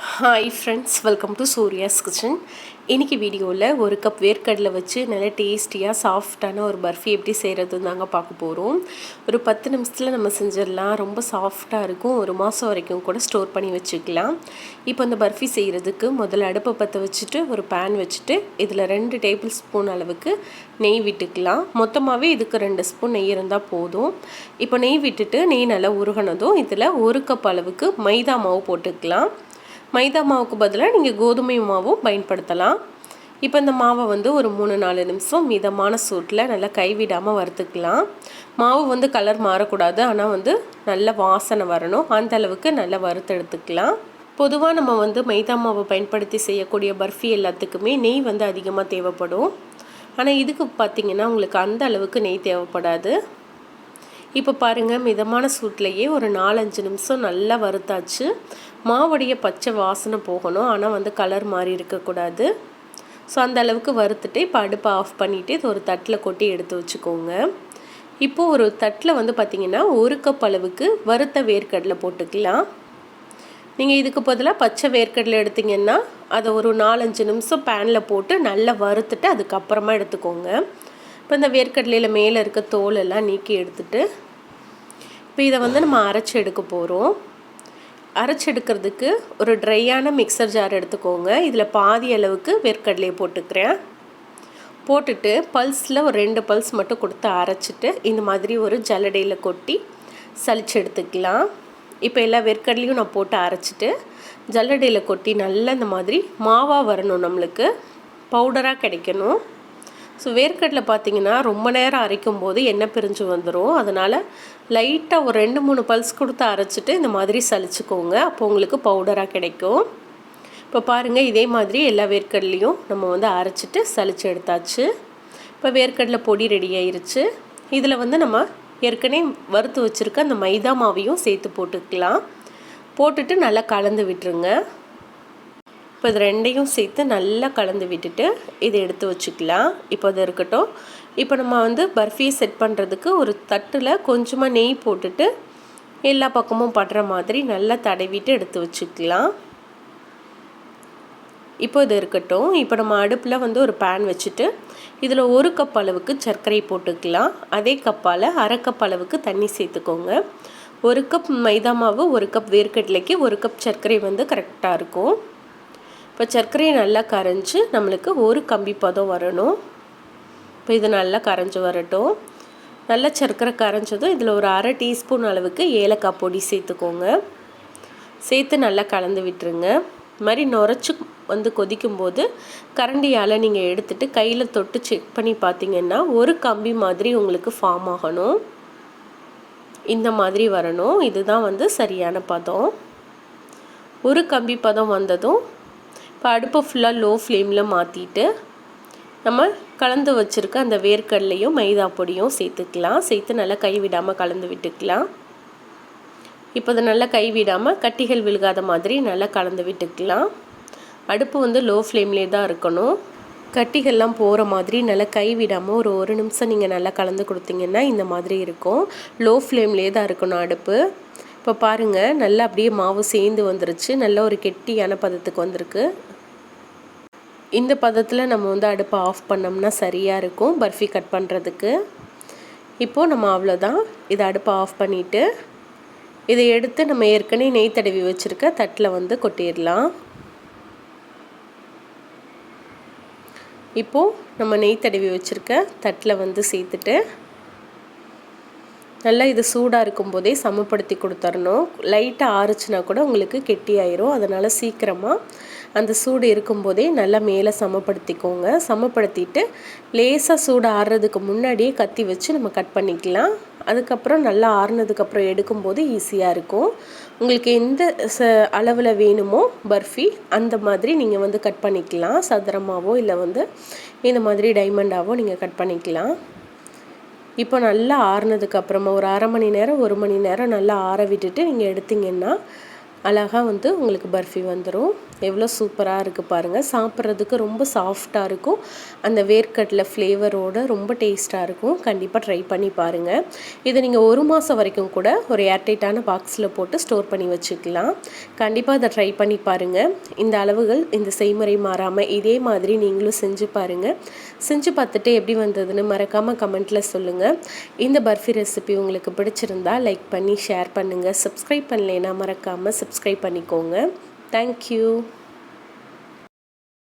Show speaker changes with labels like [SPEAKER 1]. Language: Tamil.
[SPEAKER 1] Hi friends welcome to Surya's kitchen இன்றைக்கி வீடியோவில் ஒரு கப் வேர்க்கடலை வச்சு நல்லா டேஸ்டியாக சாஃப்டான ஒரு பர்ஃபி எப்படி செய்கிறதுன்னு தாங்க பார்க்க போகிறோம் ஒரு பத்து நிமிஷத்தில் நம்ம செஞ்சிடலாம். ரொம்ப சாஃப்டாக இருக்கும். ஒரு மாதம் வரைக்கும் கூட ஸ்டோர் பண்ணி வச்சுக்கலாம். இப்போ அந்த பர்ஃபி செய்கிறதுக்கு முதல்ல அடுப்பை பற்ற வச்சுட்டு ஒரு பேன் வச்சுட்டு இதில் ரெண்டு டேபிள் ஸ்பூன் அளவுக்கு நெய் விட்டுக்கலாம். மொத்தமாகவே இதுக்கு ரெண்டு ஸ்பூன் நெய் இருந்தால் போதும். இப்போ நெய் விட்டுட்டு நெய் நல்லா உருகினதும் இதில் ஒரு கப் அளவுக்கு மைதா மாவு போட்டுக்கலாம். மைதா மாவுக்கு பதிலாக நீங்கள் கோதுமை மாவும் பயன்படுத்தலாம். இப்போ இந்த மாவை வந்து ஒரு மூணு நாலு நிமிஷம் மிதமான சூட்டில் நல்லா கைவிடாமல் வறுத்துக்கலாம். மாவு வந்து கலர் மாறக்கூடாது. ஆனால் வந்து நல்ல வாசனை வரணும். அந்த அளவுக்கு நல்லா வறுத்து எடுத்துக்கலாம். பொதுவாக நம்ம வந்து மைதா மாவை பயன்படுத்தி செய்யக்கூடிய பர்ஃபி எல்லாத்துக்குமே நெய் வந்து அதிகமாக தேவைப்படும். ஆனால் இதுக்கு பார்த்திங்கன்னா உங்களுக்கு அந்த அளவுக்கு நெய் தேவைப்படாது. இப்போ பாருங்கள் மிதமான சூட்லேயே ஒரு நாலஞ்சு நிமிஷம் நல்லா வறுத்தாச்சு. மாவுடைய பச்சை வாசனை போகணும். ஆனால் வந்து கலர் மாறி இருக்கக்கூடாது. ஸோ அந்த அளவுக்கு வறுத்துட்டு இப்போ அடுப்பை ஆஃப் பண்ணிவிட்டு இது ஒரு தட்டில் கொட்டி எடுத்து வச்சுக்கோங்க. இப்போது ஒரு தட்டில் வந்து பார்த்திங்கன்னா ஒரு கப் அளவுக்கு வறுத்த வேர்க்கடலை போட்டுக்கலாம். நீங்கள் இதுக்கு பதிலாக பச்சை வேர்க்கடலை எடுத்திங்கன்னா அதை ஒரு நாலஞ்சு நிமிஷம் பேனில் போட்டு நல்லா வறுத்துட்டு அதுக்கப்புறமா எடுத்துக்கோங்க. இப்போ இந்த வேர்க்கடலையில் மேலே இருக்க தோலெல்லாம் நீக்கி எடுத்துட்டு இப்போ இதை வந்து நம்ம அரைச்சி எடுக்க போகிறோம் அரைச்சி எடுக்கிறதுக்கு ஒரு ட்ரையான மிக்சர் ஜார் எடுத்துக்கோங்க. இதில் பாதி அளவுக்கு வேர்க்கடலையை போட்டுக்கிறேன். போட்டுட்டு பல்ஸில் ஒரு ரெண்டு பல்ஸ் மட்டும் கொடுத்து அரைச்சிட்டு இந்த மாதிரி ஒரு ஜல்லடையில் கொட்டி சளிச்சு எடுத்துக்கலாம். இப்போ எல்லா வேர்க்கடலையும் நான் போட்டு அரைச்சிட்டு ஜல்லடையில் கொட்டி நல்லா இந்த மாதிரி மாவாக வரணும் நம்மளுக்கு. பவுடராக கிடைக்கணும். ஸோ வேர்க்கடலை பார்த்தீங்கன்னா ரொம்ப நேரம் அரைக்கும் போது எண்ணெய் பிரிஞ்சு வந்துடும் அதனால் லைட்டாக ஒரு ரெண்டு மூணு பல்ஸ் கொடுத்து அரைச்சிட்டு இந்த மாதிரி சளிச்சுக்கோங்க. அப்போ உங்களுக்கு பவுடராக கிடைக்கும். இப்போ பாருங்கள் இதே மாதிரி எல்லா வேர்க்கடலையும் நம்ம வந்து அரைச்சிட்டு சளிச்சு எடுத்தாச்சு. இப்போ வேர்க்கடலை பொடி ரெடி ஆயிருச்சு. இதில் வந்து நம்ம ஏற்கனவே வறுத்து வச்சுருக்க அந்த மைதா மாவையும் சேர்த்து போட்டுக்கலாம். போட்டுட்டு நல்லா கலந்து விட்டுருங்க. இப்போ இது ரெண்டையும் சேர்த்து நல்லா கலந்து விட்டுட்டு இதை எடுத்து வச்சுக்கலாம். இப்போ அது இருக்கட்டும். இப்போ நம்ம வந்து பர்ஃபியை செட் பண்ணுறதுக்கு ஒரு தட்டில் கொஞ்சமாக நெய் போட்டுட்டு எல்லா பக்கமும் படுற மாதிரி நல்லா தடவிட்டு எடுத்து வச்சுக்கலாம். இப்போ இது இருக்கட்டும். இப்போ நம்ம அடுப்பில் வந்து ஒரு பேன் வச்சுட்டு இதில் ஒரு கப் அளவுக்கு சர்க்கரை போட்டுக்கலாம். அதே கப்பால் அரை கப் அளவுக்கு தண்ணி சேர்த்துக்கோங்க. ஒரு கப் மைதா மாவு ஒரு கப் வேர்க்கடலைக்கு ஒரு கப் சர்க்கரை வந்து கரெக்டாக இருக்கும். இப்போ சர்க்கரையை நல்லா கரைஞ்சி நம்மளுக்கு ஒரு கம்பி பதம் வரணும். இப்போ இது நல்லா கரைஞ்சி வரட்டும். நல்லா சர்க்கரை கரைஞ்சதும் இதில் ஒரு அரை டீஸ்பூன் அளவுக்கு ஏலக்காய் பொடி சேர்த்துக்கோங்க. சேர்த்து நல்லா கலந்து விட்டுருங்க. இது மாதிரி நுரைச்சி வந்து கொதிக்கும்போது கரண்டியால் நீங்கள் எடுத்துகிட்டு கையில் தொட்டு செக் பண்ணி பார்த்தீங்கன்னா ஒரு கம்பி மாதிரி உங்களுக்கு ஃபார்ம் ஆகணும். இந்த மாதிரி வரணும். இதுதான் வந்து சரியான பதம். ஒரு கம்பி பதம் வந்ததும் இப்போ அடுப்பை ஃபுல்லாக லோ ஃப்ளேமில் மாற்றிட்டு நம்ம கலந்து வச்சுருக்க அந்த வேர்க்கடலையும் மைதா பொடியும் சேர்த்துக்கலாம். சேர்த்து நல்லா கை விடாமல் கலந்து விட்டுக்கலாம். இப்போ அதை நல்லா கை விடாமல் கட்டிகள் விழுகாத மாதிரி நல்லா கலந்து விட்டுக்கலாம். அடுப்பு வந்து லோ ஃப்ளேம்லேயே தான் இருக்கணும். கட்டிகள்லாம் போகிற மாதிரி நல்லா கை விடாமல் ஒரு ஒரு நிமிஷம் நீங்கள் நல்லா கலந்து கொடுத்தீங்கன்னா இந்த மாதிரி இருக்கும். லோ ஃப்ளேம்லேயே தான் இருக்கணும் அடுப்பு. இப்போ பாருங்கள் நல்லா அப்படியே மாவு சேர்ந்து வந்துருச்சு. நல்ல ஒரு கெட்டியான பதத்துக்கு வந்திருக்கு. இந்த பதத்தில் நம்ம வந்து அடுப்பை ஆஃப் பண்ணோம்னா சரியாக இருக்கும். பர்ஃபி கட் பண்ணுறதுக்கு இப்போது நம்ம அவ்வளோதான் இதை அடுப்பை ஆஃப் பண்ணிவிட்டு இதை எடுத்து நம்ம ஏற்கனவே நெய் தடவி வச்சுருக்க தட்டில் வந்து கொட்டிடலாம். இப்போது நம்ம நெய் தடவி வச்சுருக்க தட்டில் வந்து சேர்த்துட்டு நல்லா இது சூடாக இருக்கும்போதே சமப்படுத்தி கொடுத்துடணும். லைட்டாக ஆறுச்சுன்னா கூட உங்களுக்கு கெட்டியாயிரும். அதனால் சீக்கிரமாக அந்த சூடு இருக்கும்போதே நல்லா மேலே சமப்படுத்திக்கோங்க. சமப்படுத்திட்டு லேசாக சூடு ஆறுறதுக்கு முன்னாடியே கத்தி வச்சு நம்ம கட் பண்ணிக்கலாம். அதுக்கப்புறம் நல்லா ஆறுனதுக்கப்புறம் எடுக்கும்போது ஈஸியாக இருக்கும். உங்களுக்கு எந்த ச அளவில் வேணுமோ பர்ஃபி அந்த மாதிரி நீங்கள் வந்து கட் பண்ணிக்கலாம். சதுரமாகவோ இல்லை வந்து இந்த மாதிரி டைமண்டாவோ நீங்கள் கட் பண்ணிக்கலாம். இப்போ நல்லா ஆறுனதுக்கு அப்புறமா ஒரு அரை மணி நேரம் ஒரு மணி நேரம் நல்லா ஆற விட்டுட்டு நீங்கள் எடுத்திங்கன்னா அழகாக வந்து உங்களுக்கு பர்ஃபி வந்துடும் எவ்வளோ சூப்பராக இருக்குது பாருங்கள் சாப்பிட்றதுக்கு ரொம்ப சாஃப்டாக இருக்கும். அந்த வேர்க்கடலை ஃப்ளேவரோட ரொம்ப டேஸ்ட்டாக இருக்கும். கண்டிப்பாக ட்ரை பண்ணி பாருங்கள் இதை நீங்கள் ஒரு மாதம் வரைக்கும் கூட ஒரு ஏர்டைட்டான பாக்ஸில் போட்டு ஸ்டோர் பண்ணி வச்சுக்கலாம். கண்டிப்பாக அதை ட்ரை பண்ணி பாருங்கள் இந்த அளவுகள் இந்த செய்முறை மாறாமல் இதே மாதிரி நீங்களும் செஞ்சு பாருங்கள் செஞ்சு பார்த்துட்டு எப்படி வந்ததுன்னு மறக்காமல் கமெண்ட்டில் சொல்லுங்கள் இந்த பர்ஃபி ரெசிபி உங்களுக்கு பிடிச்சிருந்தா லைக் பண்ணி ஷேர் பண்ணுங்கள் சப்ஸ்கிரைப் பண்ணலைன்னா மறக்காமல் சப்ஸ்கிரைப் பண்ணிக்கோங்க. தேங்க்யூ